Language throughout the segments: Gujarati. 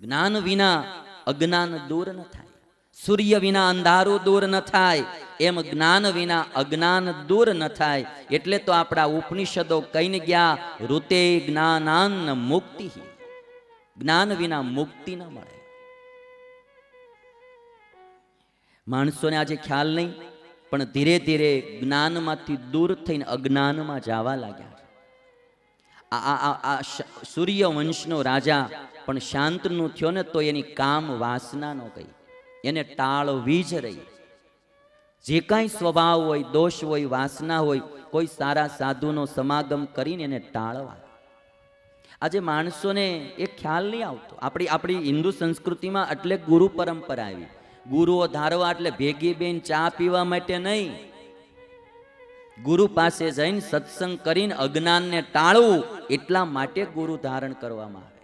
જ્ઞાન વિના અજ્ઞાન દૂર ન થાય. સૂર્ય વિના અંધારું દૂર ન થાય. એમ જ્ઞાન વિના અજ્ઞાન દૂર ન થાય. એટલે તો આપણા ઉપનિષદો કહીને ગયા, ઋતે જ્ઞાનાન મુક્તિ. જ્ઞાન વિના મુક્તિ ન મળે. માણસોને આજે ખ્યાલ નહીં, પણ ધીરે ધીરે જ્ઞાનમાંથી દૂર થઈને અજ્ઞાનમાં જવા લાગ્યા. આ આ સૂર્યવંશનો રાજા પણ શાંતનું થયો ને તો એની કામ વાસના કહી એને ટાળવી જ રહી. જે કાંઈ સ્વભાવ હોય, દોષ હોય, વાસના હોય, કોઈ સારા સાધુનો સમાગમ કરીને એને ટાળવા. આજે માણસોને એ ખ્યાલ નહીં આવતો. આપણી આપણી હિન્દુ સંસ્કૃતિમાં એટલે ગુરુ પરંપરા આવી. ગુરુઓ ધારવા એટલે ભેગી બેન ચા પીવા માટે નહીં. ગુરુ પાસે જઈને સત્સંગ કરીને અજ્ઞાનને ટાળવું એટલા માટે ગુરુ ધારણ કરવામાં આવે.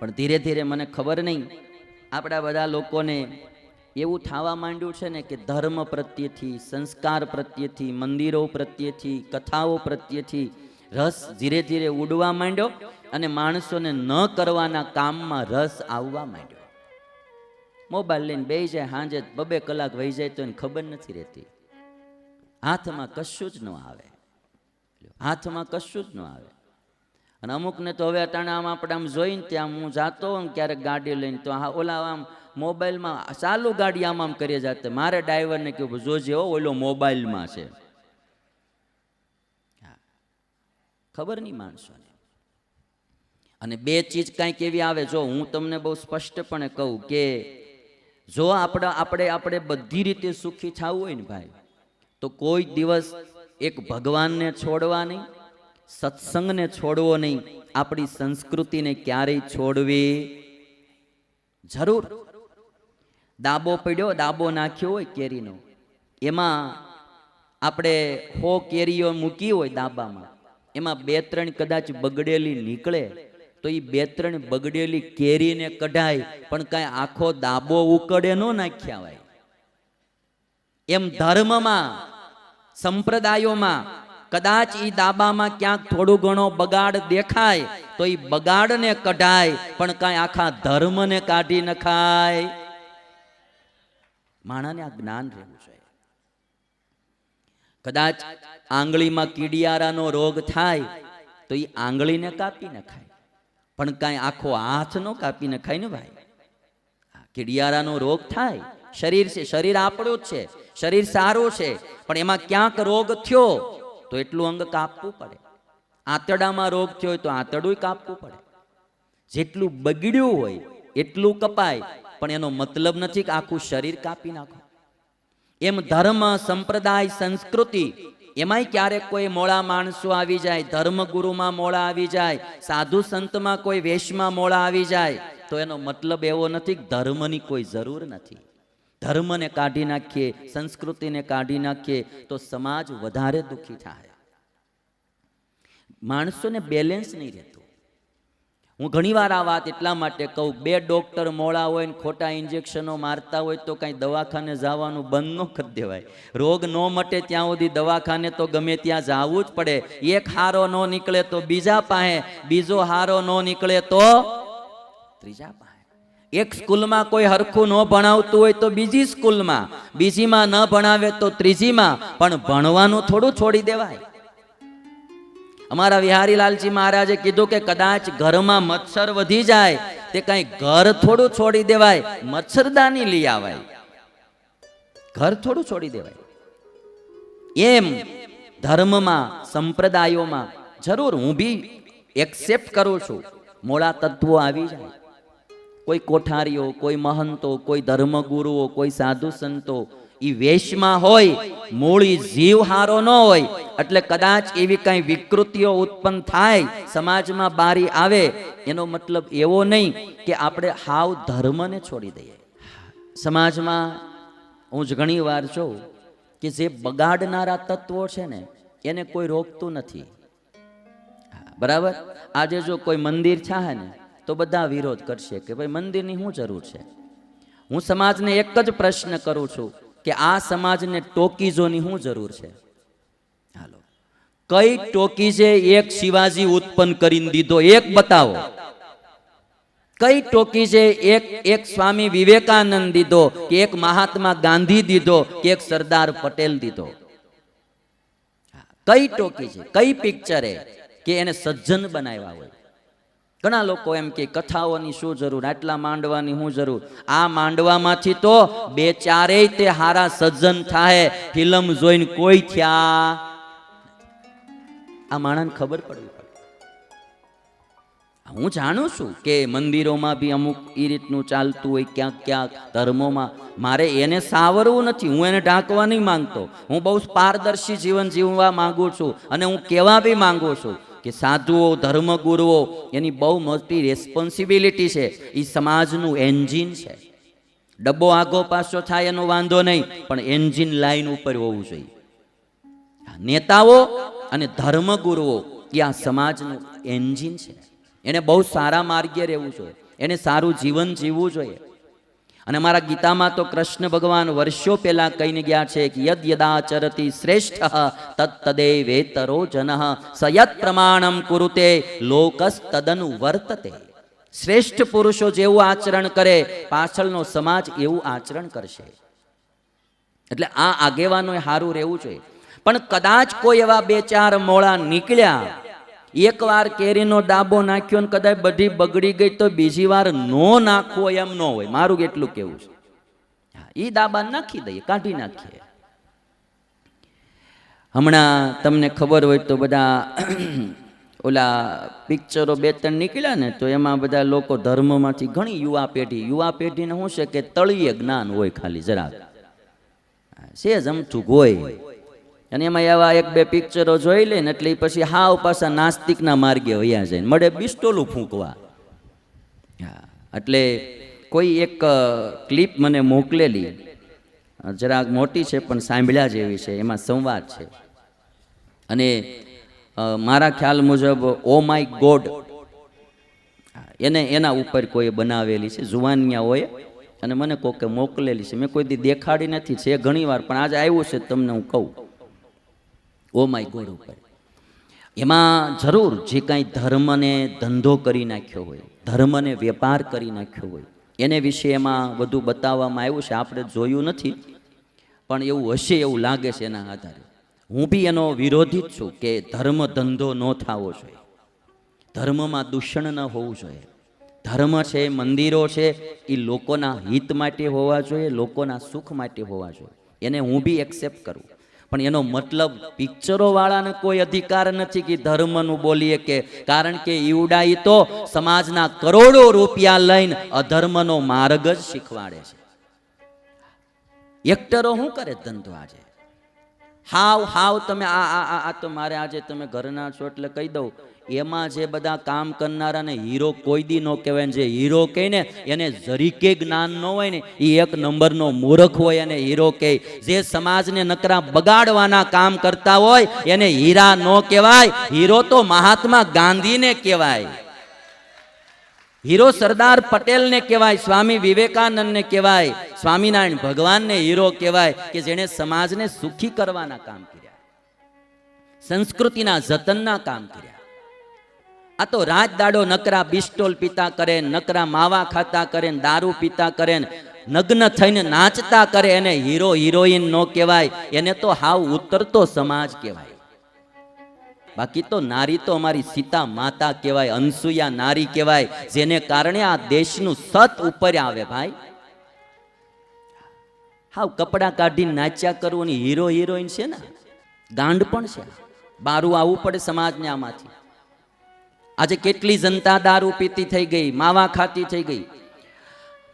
પણ ધીરે ધીરે મને ખબર નહીં, આપણા બધા લોકોને એવું થવા માંડ્યું છે ને કે ધર્મ પ્રત્યેથી, સંસ્કાર પ્રત્યેથી, મંદિરો પ્રત્યેથી, કથાઓ પ્રત્યેથી રસ ધીરે ધીરે ઉડવા માંડ્યો અને માણસોને ન કરવાના કામમાં રસ આવવા માંડ્યો. મોબાઈલ લઈને બે જાય સાંજે બબે કલાક વહી જાય તો એને ખબર નથી રહેતી. હાથમાં કશું જ ન આવે. હાથમાં કશું જ ન આવે. અને અમુકને તો હવે અટાણે આમ આપણે આમ જોઈને ત્યાં હું જાતો હોઉં ક્યારેક ગાડી લઈને, તો હા, ઓલા આમ મોબાઈલમાં ચાલુ ગાડી આમ આમ કરીએ જાતે મારે ડ્રાઈવરને કહ્યું જોજે હો, ઓલો મોબાઈલમાં છે. ખબર નહીં માણસોને. અને બે ચીજ કાંઈક એવી આવે, જો હું તમને બહુ સ્પષ્ટપણે કહું કે જો આપણે આપણે આપણે બધી રીતે સુખી થવું હોય ને ભાઈ તો કોઈ દિવસ એક ભગવાનને છોડવા નહીં, સત્સંગને છોડવો નહીં, આપણી સંસ્કૃતિને ક્યારેય છોડવી જરૂર. દાબો પડ્યો, દાબો નાખ્યો હોય કેરીનો. એમાં આપણે હો કેરીઓ મૂકી હોય દાબામાં, એમાં બે ત્રણ કદાચ બગડેલી નીકળે, તો એ બે ત્રણ બગડેલી કેરીને કઢાય, પણ કાંઈ આખો દાબો ઉકળે ન નાખ્યા હોય. એમ ધર્મમાં, સંપ્રદાયોમાં, કદાચ ઈ દાબામાં ક્યાંક થોડું ઘણો બગાડ દેખાય, તો ઈ બગાડને કઢાય, પણ કાંઈ આખા ધર્મને કાઢી નખાય. માણાને આ જ્ઞાન રહેવું જોઈએ. કદાચ આંગળીમાં કીડિયારાનો રોગ થાય, તો ઈ આંગળીને કાપી નખાય. પણ કાંઈ આખો હાથ નો કાપી નખાય ને ભાઈ? કીડિયારાનો રોગ થાય, શરીર છે, શરીર આપણું જ છે. શરીર સારું છે, પણ એમાં ક્યાંક રોગ થયો, તો એટલું અંગ કાપવું પડે. આંતરડામાં રોગ થયો હોય તો આંતરડું કાપવું પડે. જેટલું બગડ્યું હોય, એટલું કપાય, પણ એનો મતલબ નથી કે આખું શરીર કાપી નાખો. એમ ધર્મ, સંપ્રદાય, સંસ્કૃતિ, એમાંય ક્યારેક કોઈ મોળા માણસો આવી જાય, ધર્મગુરુમાં મોળા આવી જાય, સાધુ સંતમાં કોઈ વેશમાં મોળા આવી જાય, તો એનો મતલબ એવો નથી ધર્મની કોઈ જરૂર નથી. ધર્મને કાઢી નાખીએ, સંસ્કૃતિને કાઢી નાખીએ, તો સમાજ વધારે દુઃખી થાય. માણસોને બેલેન્સ નહીં રહેતું. હું ઘણીવાર આ વાત એટલા માટે કહું, બે ડોક્ટર મોળા હોય ને ખોટા ઇન્જેક્શનો મારતા હોય તો કાંઈ દવાખાને જવાનું બંધ ન કરી દેવાય. રોગ ન મટે ત્યાં સુધી દવાખાને તો ગમે ત્યાં જવું જ પડે. એક હારો ન નીકળે તો બીજા પાસે, બીજો હારો ન નીકળે તો ત્રીજા પાસે. એક સ્કૂલમાં કોઈ હરખું ન ભણાવતું હોય તો બીજી સ્કૂલમાં. બીજીમાં ન ભણાવે તો ત્રીજીમાં. પણ ભણવાનું થોડું છોડી દેવાય. અમારા વિહારીલાલજી મહારાજે કીધું કે કદાચ ઘરમાં મચ્છર વધી જાય તે કઈ ઘર થોડું છોડી દેવાય. મચ્છરદાની લઈ આવાય. ઘર થોડું છોડી દેવાય. એમ ધર્મમાં, સંપ્રદાયોમાં જરૂર હું બી એક્સેપ્ટ કરું છું. મોળા તત્વો આવી જાય. કોઈ કોઠારીઓ, કોઈ મહંતો, કોઈ ધર્મગુરુઓ, કોઈ સાધુ સંતો, ઈ વેશમાં હોય, મૂળી જીવ હારો ન હોય, એટલે કદાચ એવી કઈ વિકૃતિઓ ઉત્પન્ન થાય, સમાજમાં બારી આવે, એનો મતલબ એવો નહીં કે આપણે હાવ ધર્મને છોડી દઈએ. સમાજમાં હું જ ઘણી વાર જોઉં કે જે બગાડનારા તત્વો છે ને, એને કોઈ રોકતું નથી. બરાબર? આજે જો કોઈ મંદિર છે ને તો બધા વિરોધ કરશે કે ભાઈ મંદિરની શું જરૂર છે? હું સમાજને એક જ પ્રશ્ન કરું છું કે આ સમાજને ટોકીઝોની શું જરૂર છે? હાલો. કઈ ટોકીઝે એક શિવાજી ઉત્પન્ન કરીને દીધો? એક બતાવો. કઈ ટોકી છે એક એક સ્વામી વિવેકાનંદ દીધો કે એક મહાત્મા ગાંધી દીધો કે એક સરદાર પટેલ દીધો? કઈ ટોકી છે કઈ પિક્ચરે કે એને સજ્જન બનાવ્યા હોય? ઘણા લોકો એમ કે કથાઓની શું જરૂર, આટલા માંડવાની શું જરૂર? આ માંડવામાંથી તો બે ચારેય તે હારા સજ્જન થાય ફિલ્મ જોઈને કોઈ થયા. આ માણસને ખબર પડવી પડે. હું જાણું છું કે મંદિરોમાં બી અમુક એ રીતનું ચાલતું હોય ક્યાંક ક્યાંક ધર્મોમાં. મારે એને સાવરવું નથી, હું એને ઢાંકવા નહીં માંગતો. હું બહુ પારદર્શી જીવન જીવવા માંગુ છું અને હું કહેવા બી માંગુ છું કે સાધુઓ, ધર્મગુરુઓ, એની બહુ મોટી રેસ્પોન્સિબિલિટી છે. એ સમાજનું એન્જિન છે. ડબ્બો આગો પાછો થાય એનો વાંધો નહીં, પણ એન્જિન લાઈન ઉપર હોવું જોઈએ. નેતાઓ અને ધર્મગુરુઓ, એ આ સમાજનું એન્જિન છે. એને બહુ સારા માર્ગે રહેવું જોઈએ. એને સારું જીવન જીવવું જોઈએ. અને મારા ગીતામાં તો કૃષ્ણ ભગવાન વર્ષો પહેલા કહીને ગયા છે કે યદ યદાચરતી શ્રેષ્ઠ તત્તદે વેતરો જન, સયત પ્રમાણમ કુરુતે લોકસ તદનુ વર્તતે. શ્રેષ્ઠ પુરુષો જેવું આચરણ કરે, પાછળનો સમાજ એવું આચરણ કરશે. એટલે આ આગેવાનોએ સારું રહેવું જોઈએ. પણ કદાચ કોઈ એવા બે ચાર મોળા નીકળ્યા એકવાર કેરીનો ડાબો નાખ્યો ને કદાચ બધી બગડી ગઈ તો બીજી વાર નો નાખવો એમ ન હોય. મારું એટલું કેવું છે. ઈ દાબા નાખી દઈએ, કાઢી નાખીએ. હમણાં તમને ખબર હોય તો બધા ઓલા પિક્ચરો બે ત્રણ નીકળ્યા ને, તો એમાં બધા લોકો ધર્મમાંથી ઘણી યુવા પેઢી, યુવા પેઢીને શું છે કે તળીય જ્ઞાન હોય ખાલી જરા છે જ અમથું હોય. અને એમાં એવા એક બે પિક્ચરો જોઈ લે ને એટલે પછી હાવ પાછા નાસ્તિકના માર્ગે વયા જાય મળે બિસ્ટોલું ફૂંકવા. હા, એટલે કોઈ એક ક્લિપ મને મોકલેલી. જરાક મોટી છે પણ સાંભળ્યા જેવી છે, એમાં સંવાદ છે. અને મારા ખ્યાલ મુજબ, ઓ માય ગોડ. એને, એના ઉપર કોઈ બનાવેલી છે, જુવાનિયા હોય. અને મને કોકે મોકલેલી છે. મેં કોઈ દી દેખાડી નથી, છે ઘણી વાર પણ આજે આવ્યું છે તમને હું કહું. ઓ માય ગોડ ઉપર. એમાં જરૂર જે કાંઈ ધર્મને ધંધો કરી નાખ્યો હોય, ધર્મને વેપાર કરી નાખ્યો હોય, એને વિશે એમાં બધું બતાવવામાં આવ્યું છે, આપણે જોયું નથી, પણ એવું હશે એવું લાગે છે એના આધારે. હું બી એનો વિરોધી જ છું કે ધર્મ ધંધો ન થવો જોઈએ. ધર્મમાં દૂષણ ન હોવું જોઈએ. ધર્મ છે, મંદિરો છે, એ લોકોના હિત માટે હોવા જોઈએ, લોકોના સુખ માટે હોવા જોઈએ. એને હું બી એક્સેપ્ટ કરું. પણ એનો મતલબ પિક્ચરો વાળાને કોઈ અધિકાર નથી કે ધર્મનું બોલીએ કે. કારણ કે ઈવડા ઈ તો સમાજના કરોડો રૂપિયા લઈને અધર્મનો માર્ગ જ શીખવાડે છે. એક્ટરો શું કરે ધંધો આજે? હાવ હાવ તમે આ આ આ તો મારે આજે તમે ઘરના છો એટલે કહી દઉં. એમાં જે બધા કામ કરનારાને હીરો કોઈ દી ન કહેવાય જે હીરો કહે ને, એને જરીકે જ્ઞાન ન હોય ને એ એક નંબરનો મૂર્ખ હોય અને હીરો કહે. જે સમાજને નકરા બગાડવાના કામ કરતા હોય, એને હીરા ન કહેવાય. હીરો તો મહાત્મા ગાંધીને કહેવાય. હીરો સરદાર પટેલને કહેવાય, સ્વામી વિવેકાનંદને કહેવાય, સ્વામિનારાયણ ભગવાનને હીરો કહેવાય કે જેણે સમાજને સુખી કરવાના કામ કર્યા. સંસ્કૃતિના જતનના કામ કર્યા. આ તો રાત દાડો નકરા બિસ્ટોલ પીતા કરે, નકરા માવા ખાતા કરે, દારૂ પીતા કરે, નગ્ન થઈને નાચતા કરે, એને હીરો, હિરોઈન નો કહેવાય. એને તો હાવ ઉતરતો સમાજ કહેવાય. બાકી તો નારી તો અમારી સીતા માતા કહેવાય, અનસુયા નારી કહેવાય, જેને કારણે આ દેશનું સત ઉપર આવે ભાઈ. હાવ કપડાં કાઢીને નાચ્યા કરવું હીરો, હિરોઈન છે ને? ગાંડ પણ છે. બારું આવવું પડે સમાજને આમાંથી. આજે કેટલી જનતા દારૂ પીતી થઈ ગઈ, માવા ખાતી થઈ ગઈ.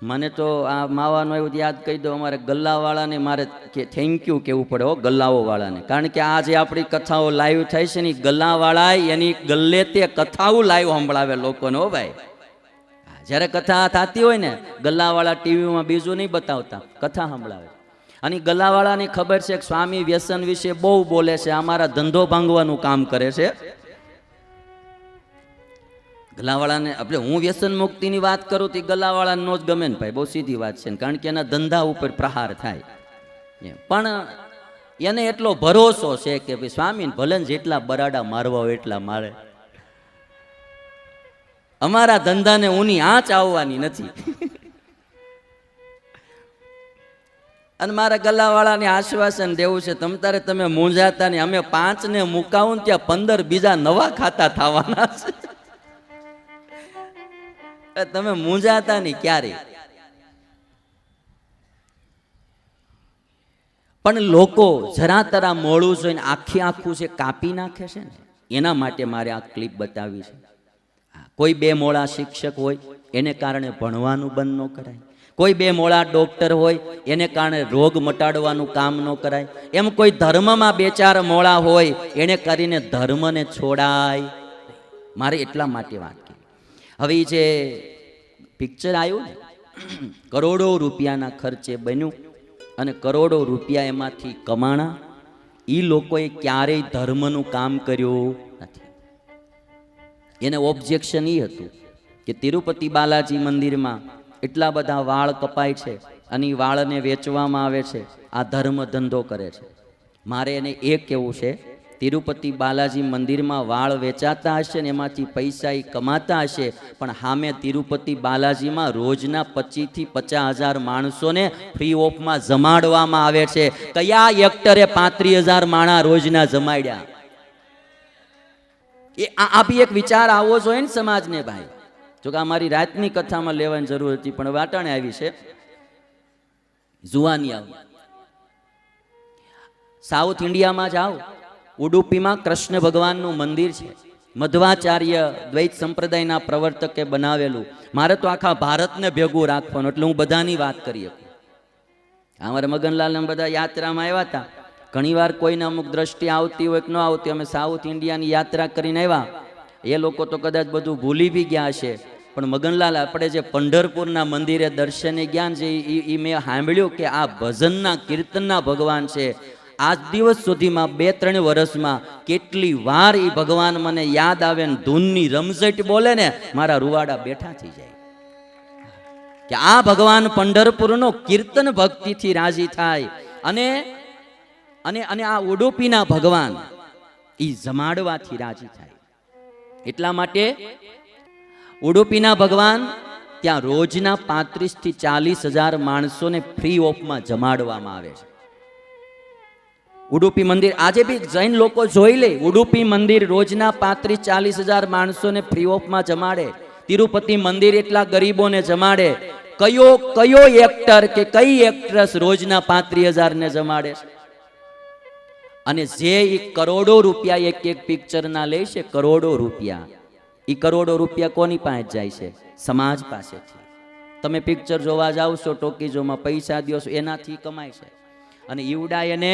મને તો આ માવાનું એવું યાદ કહી દો, અમારે ગલ્લાવાળાને મારે કે થેન્ક યુ કહેવું પડે હો, ગલ્લાઓવાળાને. કારણ કે આ જે આપણી કથાઓ લાઈવ થાય છે ને ગલ્લાવાળા એની ગલ્લે તે કથાઓ લાઈવ સંભળાવે લોકોને હો ભાઈ. જ્યારે કથા થતી હોય ને, ગલ્લાવાળા ટીવીમાં બીજું નહીં બતાવતા, કથા સંભળાવે. અને ઈ ગલ્લાવાળાની ખબર છે કે સ્વામી વ્યસન વિશે બહુ બોલે છે અમારા ધંધો ભાંગવાનું કામ કરે છે. ગલાવાળાને આપણે હું વ્યસન મુક્તિની વાત કરું તો ઈ ગલાવાળાને નો જ ગમે ને ભાઈ, બહુ સીધી વાત છે કારણ કે એના ધંધા ઉપર પ્રહાર થાય. પણ એને એટલો ભરોસો છે કે ભાઈ સ્વામી ભલે જેટલા બરાડા મારવા હોય એટલા મારે. અમારા ધંધાને ઊની આંચ આવવાની નથી. અને મારા ગલ્લાવાળાને આશ્વાસન દેવું છે, તમ તારે તમે મૂંઝાતા નહીં, અમે પાંચને મુકાવું ત્યાં પંદર બીજા નવા ખાતા થવાના છે. એ તમે મૂંઝાતા નહીં ક્યારે? પણ લોકો જરા તરા મોડું જોઈને આખી આખું છે કાપી નાખે છે ને, એના માટે મારે આ ક્લિપ બતાવી છે. કોઈ બે મોળા શિક્ષક હોય, એને કારણે ભણવાનું બંધ ન કરાય. કોઈ બે મોળા ડોક્ટર હોય, એને કારણે રોગ મટાડવાનું કામ ન કરાય. એમ કોઈ ધર્મમાં બે ચાર મોળા હોય, એને કરીને ધર્મને છોડાય મારે એટલા માટે વાત હવે જે પિક્ચર આવ્યું કરોડો રૂપિયાના ખર્ચે બન્યું અને કરોડો રૂપિયા એમાંથી કમાણા એ લોકોએ ક્યારેય ધર્મનું કામ કર્યું નથી. એને ઓબ્જેક્શન એ હતું કે તિરુપતિ બાલાજી મંદિરમાં એટલા બધા વાળ કપાય છે અને એ વાળને વેચવામાં આવે છે, આ ધર્મ ધંધો કરે છે. મારે એને એ કહેવું છે તિરુપતિ બાલાજી મંદિરમાં વાળ વેચાતા હશે ને એમાંથી પૈસા એ કમાતા હશે. પણ સામે તિરુપતિ બાલાજીમાં રોજના પચીસથી પચાસ હજાર માણસોને ફ્રી ઓફમાં જમાડવામાં આવે છે. કયા એક્ટરે પાંત્રીસ હજાર માણા રોજના જમાડ્યા? એ આ બી એક વિચાર આવવો જોઈએ ને સમાજને ભાઈ. જો કે અમારી રાતની કથામાં લેવાની જરૂર હતી, પણ વાટાણે આવી છે. જુવાની આવ. સાઉથ ઇન્ડિયામાં જાઓ. ઉડુપીમાં કૃષ્ણ ભગવાનનું મંદિર છે. મધ્વાચાર્ય દ્વૈત સંપ્રદાયના પ્રવર્તકે બનાવેલું. મારે તો આખા ભારતને ભેગું રાખવાનું, એટલે હું બધાની વાત કરી શકું. અમારે મગનલાલ બધા યાત્રામાં આવ્યા હતા. ઘણીવાર કોઈને અમુક દ્રષ્ટિ આવતી હોય કે ન આવતી, અમે સાઉથ ઇન્ડિયાની યાત્રા કરીને આવ્યા. એ લોકો તો કદાચ બધું ભૂલી બી ગયા હશે. પણ મગનલાલ આપણે જે પંઢરપુરના મંદિરે દર્શને ગયા છે ઈ મેં સાંભળ્યું કે આ ભજનના, કીર્તનના ભગવાન છે. આજ દિવસ સુધીમાં બે, ત્રણ વર્ષમાં કેટલી વાર એ ભગવાન મને યાદ આવે ને ધૂનની રમઝટ બોલે ને, મારા રૂવાડા બેઠા થઈ જાય. કે આ ભગવાન પંઢરપુરનો કીર્તન ભક્તિથી રાજી થાય. અને અને અને આ ઉડુપીના ભગવાન એ જમાડવાથી રાજી થાય. એટલા માટે ઉડુપીના ભગવાન ત્યાં રોજના પાંત્રીસથી ચાલીસ હજાર માણસોને ફ્રી ઓફમાં જમાડવામાં આવે છે. ઉડુપી મંદિર. આજે બી જૈન લોકો જોઈ લે. ઉડુપી મંદિર રોજના પાંત્રીસ, ચાલીસ હજાર માણસોને ફ્રી ઓફમાં જમાડે. તિરુપતિ મંદિર એટલા ગરીબોને જમાડે. કયો કયો એક્ટર કે કઈ એક્ટ્રેસ રોજના પાંત્રીસ હજારને જમાડે અને જે એ કરોડો રૂપિયા એક એક પિક્ચરના લે છે, કરોડો રૂપિયા. એ કરોડો રૂપિયા કોની પાસે જાય છે? સમાજ પાસેથી તમે પિક્ચર જોવા જાવ છો, ટોકીઝોમાં પૈસા દો છો, એનાથી કમાય છે. અને ઈવડા એને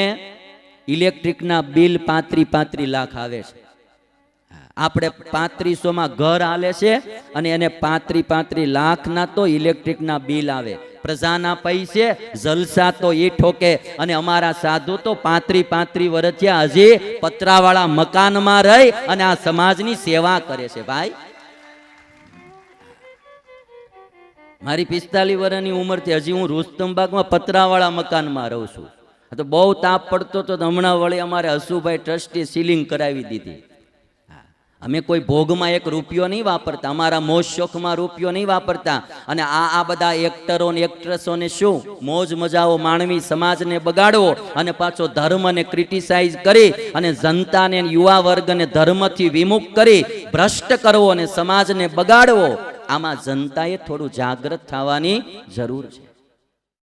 ઇલેક્ટ્રિકના બિલ પાંત્રી પાંત્રી લાખ આવે છે. આપણે પાંત્રીસોમાં ઘર હાલે છે અને એને પાંત્રી પાંત્રી લાખના તો ઇલેક્ટ્રિકના બિલ આવે. પ્રજાના પૈસે, જલસા તો એ ઠોકે અને અમારા સાધુ તો પાંત્રી પાંત્રી વર્ષિયા હજી પતરાવાળા મકાનમાં રહી અને આ સમાજની સેવા કરે છે ભાઈ. મારી પિસ્તાલીસ વર્ષની ઉંમરથી હજી હું રુસ્તમબાગમાં પતરાવાળા મકાનમાં રહું છું. તો બહુ તાપ પડતો તો હમણાં વળી અમારે હસુભાઈ ટ્રસ્ટી સીલિંગ કરાવી દીધી. અમે કોઈ ભોગમાં એક રૂપિયો નહીં વાપરતા, અમારા મોજ શોખમાં રૂપિયો નહીં વાપરતા. અને આ આ બધા એક્ટરો ને એક્ટ્રેસોને શું? મોજ મજાઓ માણવી સમાજને બગાડવો અને પાછો ધર્મને ક્રિટિસાઇઝ કરી અને જનતાને યુવા વર્ગને ધર્મથી વિમુખ કરી ભ્રષ્ટ કરવો અને સમાજને બગાડવો. આમાં જનતાએ થોડું જાગૃત થવાની જરૂર છે.